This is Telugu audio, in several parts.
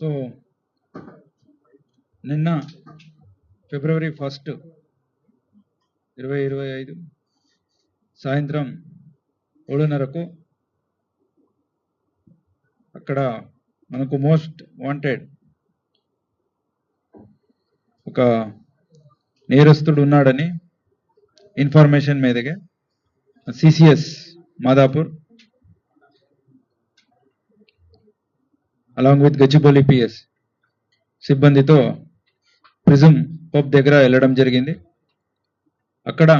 సో నిన్న ఫిబ్రవరి ఫస్ట్ ఇరవై ఇరవై ఐదు సాయంత్రం ఏడున్నరకు అక్కడ మనకు మోస్ట్ వాంటెడ్ ఒక నేరస్తుడు ఉన్నాడని ఇన్ఫర్మేషన్ మీదగా CCS Madhapur along with Gachibowli PS సిబ్బందితో ప్రిజం పబ్ దగ్గర వెళ్ళడం జరిగింది. అక్కడ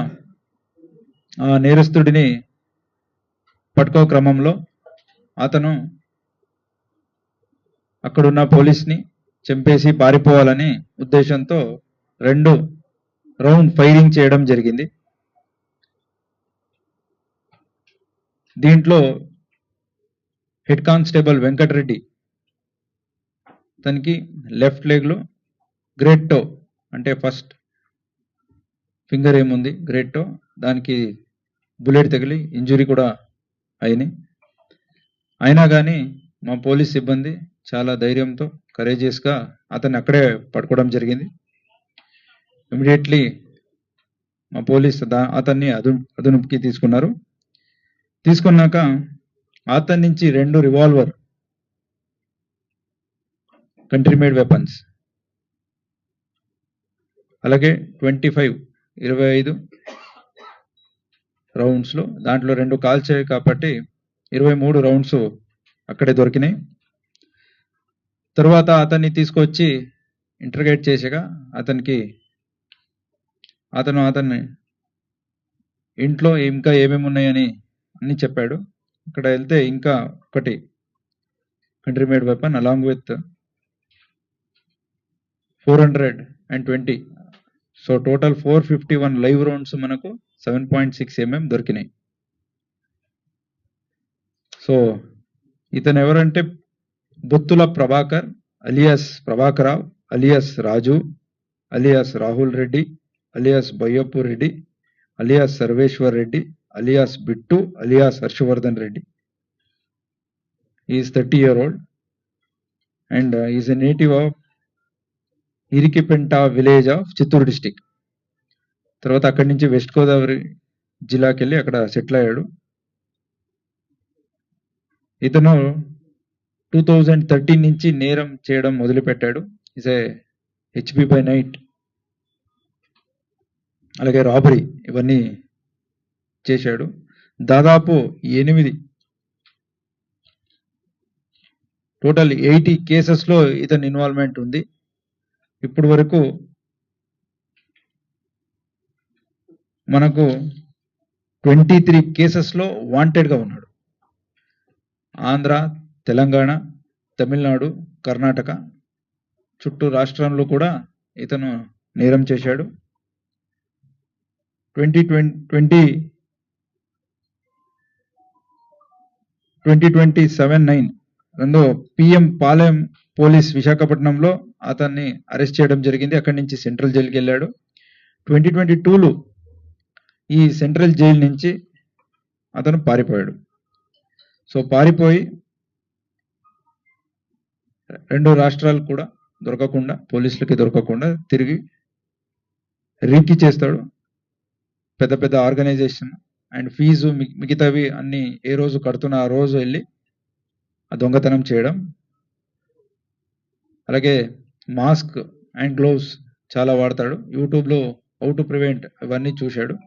ఆ నేరస్తుడిని పట్టుకో క్రమంలో అతను అక్కడున్న పోలీస్ని చంపేసి పారిపోవాలని ఉద్దేశంతో రెండు రౌండ్ ఫైరింగ్ చేయడం జరిగింది. దీంట్లో హెడ్ కానిస్టేబుల్ వెంకటరెడ్డి తనకి లెఫ్ట్ లెగ్లో గ్రేట్ టో అంటే ఫస్ట్ ఫింగర్ ఏముంది? గ్రేట్ టో దానికి బుల్లెట్ తగిలి ఇంజురీ కూడా అయినాయి. అయినా కానీ మా పోలీస్ సిబ్బంది చాలా ధైర్యంతో కరేజియస్గా అతన్ని అక్కడే పట్టుకోవడం జరిగింది. ఇమీడియట్లీ మా పోలీస్ దా- అతన్ని అదు అదునుపుకి తీసుకున్నారు. తీసుకున్నాక అతని నుంచి రెండు రివాల్వర్ కంట్రీ మేడ్ వెపన్స్ అలాగే ట్వంటీ ఫైవ్ ఇరవై ఐదు రౌండ్స్లో దాంట్లో రెండు కాల్చాయి కాబట్టి ఇరవై మూడు రౌండ్స్ అక్కడే దొరికినాయి. తర్వాత అతన్ని తీసుకొచ్చి ఇంటర్గేట్ చేసాక అతనికి అతను అతన్ని ఇంట్లో ఇంకా ఏమేమి ఉన్నాయని అన్ని చెప్పాడు. అక్కడ వెళ్తే ఇంకా ఒకటి country made weapon along with four hundred and twenty. So total four fifty one live rounds మనకు సెవెన్ పాయింట్ సిక్స్ ఎంఎం దొరికినాయి. సో ఇతను ఎవరంటే Bothula Prabhakar alias Prabhakar Rao alias Raju alias Rahul Reddy alias Bayyappu Reddy alias Sarveshwar Reddy alias Bittu alias Harshavardhan Reddy. Is thirty year old and is a native of Irikipenta village of Chittoor district. తర్వాత అక్కడి నుంచి వెస్ట్ గోదావరి జిల్లాకి వెళ్ళి అక్కడ సెటిల్ అయ్యాడు. ఇతను టూ థౌజండ్ థర్టీన్ నుంచి నేరం చేయడం మొదలుపెట్టాడు. Is a HP by night అలాగే రాబరీ ఇవన్నీ చేశాడు. దాదాపు ఎనిమిది టోటల్ ఎయిటీ కేసెస్లో ఇతని ఇన్వాల్వ్మెంట్ ఉంది. ఇప్పుడు వరకు మనకు ట్వంటీ త్రీ కేసెస్లో వాంటెడ్గా ఉన్నాడు. ఆంధ్ర తెలంగాణ తమిళనాడు కర్ణాటక చుట్టూ రాష్ట్రంలో కూడా ఇతను నేరం చేశాడు. Twenty twenty twenty twenty seven nine రెండో పిఎం పాలెం పోలీస్ విశాఖపట్నంలో అతన్ని అరెస్ట్ చేయడం జరిగింది. అక్కడి నుంచి సెంట్రల్ జైలుకి వెళ్ళాడు. ట్వంటీ ట్వంటీ టూలో ఈ సెంట్రల్ జైలు నుంచి అతను పారిపోయాడు. సో పారిపోయి రెండు రాష్ట్రాలు కూడా దొరకకుండా పోలీసులకి దొరకకుండా తిరిగి రీకి చేస్తాడు. పెద్ద పెద్ద ఆర్గనైజేషన్ అండ్ ఫీజు మి- మిగతావి అన్ని ఏ రోజు కడుతున్న ఆ రోజు వెళ్ళి ఆ దొంగతనం చేయడం. అలాగే మాస్క్ అండ్ గ్లోవ్స్ చాలా వాడతాడు. యూట్యూబ్లో హౌ టు ప్రివెంట్ ఇవన్నీ చూశాడు.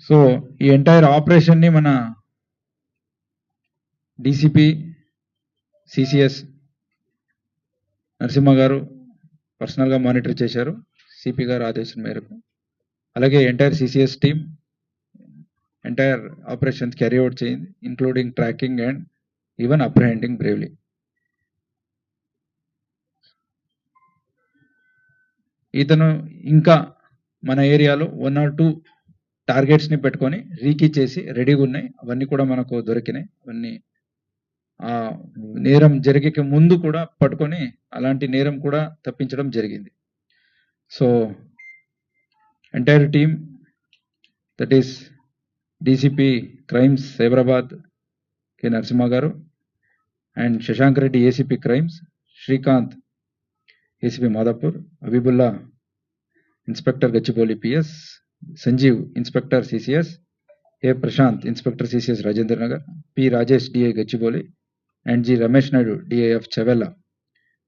సో ఈ ఎంటైర్ ఆపరేషన్ని మన డీసీపీ సిసిఎస్ నరసింహ గారు పర్సనల్గా మానిటర్ చేశారు. సిపి గారు ఆదేశం మేరకు. అలాగే entire CCS team entire operations carry out చేయింది including tracking and even apprehending bravely. ఇతను ఇంకా మన ఏరియాలో వన్ ఆర్ టూ టార్గెట్స్ని పెట్టుకొని రీకీ చేసి రెడీగా ఉన్నాయి. అవన్నీ కూడా మనకు దొరికినాయి. అవన్నీ ఆ నేరం జరిగే ముందు కూడా పట్టుకొని అలాంటి నేరం కూడా తప్పించడం జరిగింది. So entire team that is DCP crimes Cyberabad K Narasimha garu and Shashank Reddy ACP crimes Srikanth ACP Madhapur Abibulla inspector Gachibowli PS Sanjeev inspector CCS A Prashanth inspector CCS Rajendra Nagar P Rajesh DI Gachibowli and G Ramesh Naidu DIF Chevella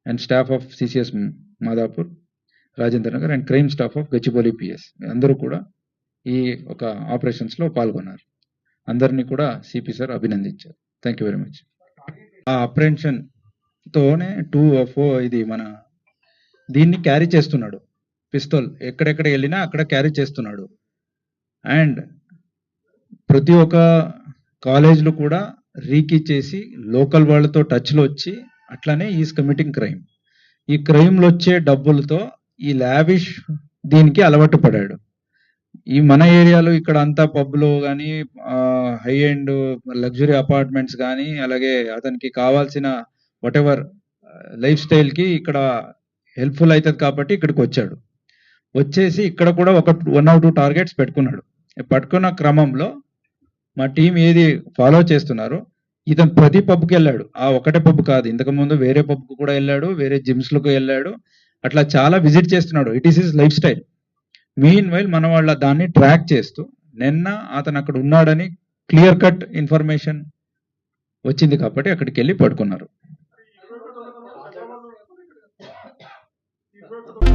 and staff of CCS Madhapur Rajendra Nagar and crime staff of Gachibowli PS అందరూ కూడా ఈ ఒక ఆపరేషన్స్లో పాల్గొన్నారు. అందరినీ కూడా సిపి సార్ అభినందించారు. థ్యాంక్ యూ వెరీ మచ్ ఆ అప్రెన్షన్తోనే టూ ఫోర్ ఇది మన దీన్ని క్యారీ చేస్తున్నాడు. పిస్తోల్ ఎక్కడెక్కడ వెళ్ళినా అక్కడ క్యారీ చేస్తున్నాడు. అండ్ ప్రతి ఒక్క కాలేజ్లో కూడా రీకి చేసి లోకల్ వాళ్ళతో టచ్లో వచ్చి అట్లానే ఈజ్ కమిటింగ్ క్రైమ్ ఈ క్రైమ్లో వచ్చే డబ్బులతో ఈ లావిష్ దీనికి అలవాటు పడాడు. ఈ మన ఏరియాలో ఇక్కడ అంతా పబ్లో కానీ హై అండ్ లగ్జరీ అపార్ట్మెంట్స్ కానీ అలాగే అతనికి కావాల్సిన వాట్ ఎవర్ లైఫ్ స్టైల్కి ఇక్కడ హెల్ప్ఫుల్ అవుతుంది కాబట్టి ఇక్కడికి వచ్చాడు. వచ్చేసి ఇక్కడ కూడా ఒక వన్ ఆర్ టూ టార్గెట్స్ పెట్టుకున్నాడు. పట్టుకున్న క్రమంలో మా టీం ఏది ఫాలో చేస్తున్నారో ఇతను ప్రతి పబ్కి వెళ్ళాడు. ఆ ఒకటే పబ్ కాదు ఇంతకు ముందు వేరే పబ్కు కూడా వెళ్ళాడు వేరే జిమ్స్లకు వెళ్ళాడు. అట్లా చాలా విజిట్ చేస్తున్నాడు. It is is lifestyle meanwhile మన వాళ్ళ దాన్ని ట్రాక్ చేస్తూ నిన్న అతను అక్కడ ఉన్నాడని క్లియర్ కట్ ఇన్ఫర్మేషన్ వచ్చింది కాబట్టి అక్కడికి వెళ్ళి పడుకున్నారు. broke the